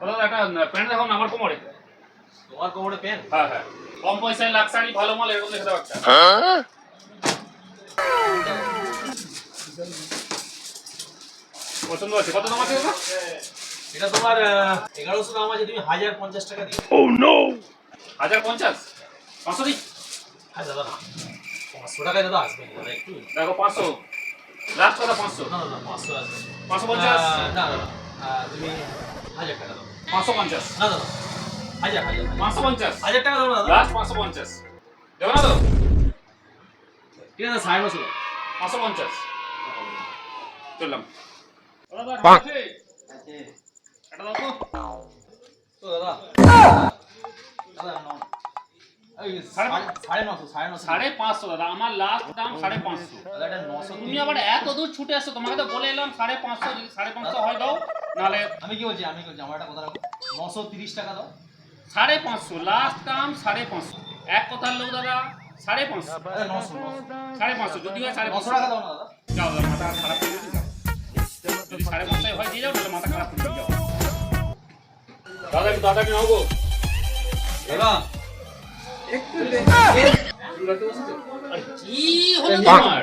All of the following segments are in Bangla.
দাদা একটা প্যান্ট দেখো আমার কোমরে। তোমার কোমরে পেন হ্যাঁ হ্যাঁ। কম পয়সায় লাক্সারি ভালো মাল এরকম দেখে দাও একটা পছন্দ আছে কত দাম আছে এটা তোমার এগারোশো দাম আছে তুমি হাজার পঞ্চাশ টাকা দিও হাজার পঞ্চাশ? পাঁচশো দিই? হ্যাঁ দাদা না। পাঁচশো টাকায় দাদা আসবে দাদা একটু। দেখো পাঁচশো। লাস্ট কথা পাঁচশো। না দাদা পাঁচশো আসবে। পাঁচশো পঞ্চাশ? না দাদা তুমি হাজার টাকা দাও। পাঁচশো পঞ্চাশ। না দাদা হাজার হাজার। হাজার। পাঁচশো পঞ্চাশ। হাজার টাকা দাও দাদা? লাস্ট পাঁচশো পঞ্চাশ। দেবো না তো? ঠিক আছে সাড়ে পাঁচশো। পঞ্চাশ। চললাম এটা দাও তো। তো দাদা। আমার লাস্ট দাম সাড়ে পাঁচশো। তুমি আবার এত দূর ছুটে আসছো তোমাকে তো বলে এলাম সাড়ে পাঁচশো সাড়ে পাঁচশো হয় দাও। নাহলে আমি কি বলছি? আমি কি বলছি? আমার একটা কথা নশো তিরিশ টাকা দাও। সাড়ে পাঁচশো লাস্ট দাম সাড়ে পাঁচশো। এক কথার লোক দাদা সাড়ে পাঁচশো। নশো সাড়ে পাঁচশো যদি হয় সাড়ে পাঁচশো। টাকা দাও না দাদা। যাও দাদা মাথা খারাপ করে যদি সাড়ে পাঁচশোয় হয় দিয়ে যাও তাহলে মাথা খারাপ করে যাও দাদা একটু দাদাকে নাও গো। দাদা। আরে কি হলো তোমার?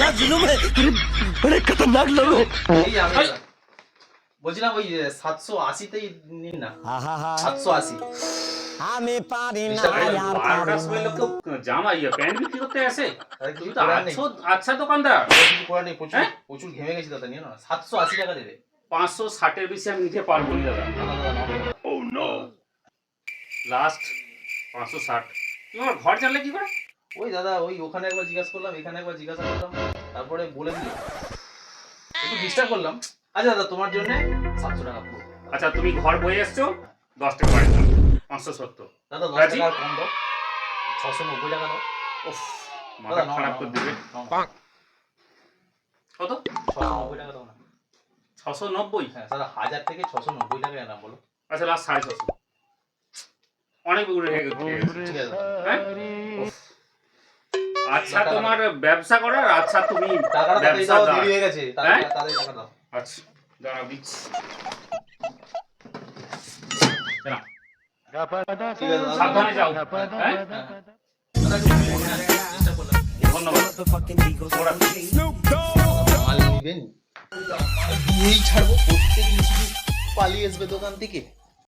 क्या जुलूम है अरे बड़े खतरनाक लोग हो এই আমি হাই। বলছিলাম ওই সাতশো আশিতেই নিন না সাতশো আশি আমি পারি না, यार, বারোটার সময় লোক তো জামা ইয়ে প্যান্ট বিক্রি করতে আসে তাহলে তুমি কিছু তো করার নেই আছো আচ্ছা দোকানদার কিছু করার নেই প্রচুর হ্যাঁ? প্রচুর ঘেমে গেছি দাদা নিয়ে না সাতশো আশি টাকা দেবে পাঁচশো ষাটের বেশি আমি নিতে পারবো না দাদা না, না, দাদা, নাও। লাস্ট পাঁচশো ষাট তুমি আমার ঘর জানলে কি করে ওই দাদা ওই ওখানে একবার জিজ্ঞাসা করলাম এখানে একবার জিজ্ঞাসা করলাম তারপরে বলে দিল। একটু ডিস্টার্ব করলাম। আচ্ছা দাদা তোমার জন্য সাতশো টাকা পুরো। আচ্ছা তুমি ঘর বয়ে এসছো? দশ টাকা বাড়ি দাও পাঁচশো সত্তর। দাদা দশ টাকা কম দাও। ছশো নব্বই টাকা দাও। উফ মাথা খারাপ করে দিবে। নাও, নাও। কত? ছশো নব্বই টাকা দাও না। ছশো নব্বই? হ্যাঁ দাদা হাজার থেকে ছশো নব্বই টাকা এলাম বলো। আচ্ছা লাস্ট সাড়ে ছশো। অনেক উড়ে গেছে। ঠিক আছে। হ্যাঁ। আচ্ছা তোমার ব্যবসা করার আচ্ছা তুমি ব্যবসা দেরি হয়ে গেছে। তাড়াতাড়ি হ্যাঁ? টাকা দাও। আচ্ছা দাঁড়া সাবধানে যাও। হ্যাঁ? ধন্যবাদ। ছাড়বো প্রত্যেক পালিয়ে আসবে দোকান থেকে।